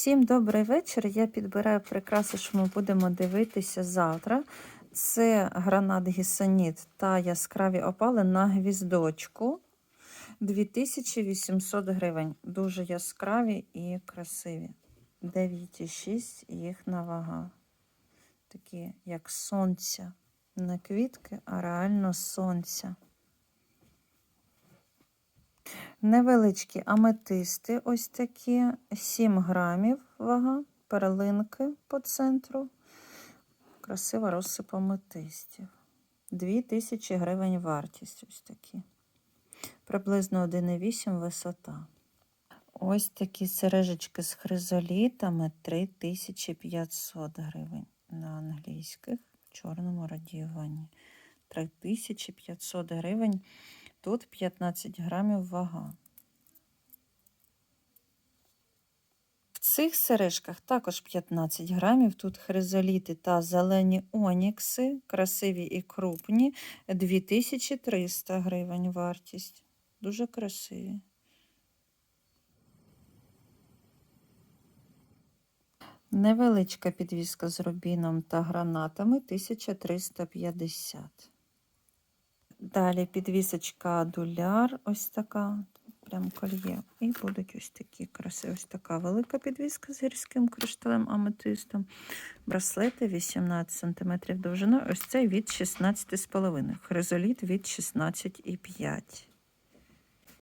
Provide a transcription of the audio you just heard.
Всім добрий вечір. Я підбираю прикраси, що ми будемо дивитися завтра. Це гранат гісоніт та яскраві опали на гвіздочку. 2800 гривень. Дуже яскраві і красиві. 9,6 їхна вага. Такі, як сонця. Не квітки, а реально сонця. Невеличкі аметисти, ось такі, 7 грамів вага, перлинки по центру. Красива розсип аметистів. 2000 гривень вартість ось такі. Приблизно 1,8 висота. Ось такі сережечки з хризолітами 3500 гривень на англійських в чорному радіюванні. 3500 гривень. Тут 15 грамів вага. В цих сережках також 15 грамів. Тут хризоліти та зелені онікси, красиві і крупні, 2300 гривень вартість. Дуже красиві. Невеличка підвіска з рубіном та гранатами 1350. Далі підвісочка дуляр, ось така, прям кольє. І будуть ось такі краси. Ось така велика підвіска з гірським кришталем аметистом. Браслети 18 см довжина. Ось цей від 16,5 Хризоліт від 16,5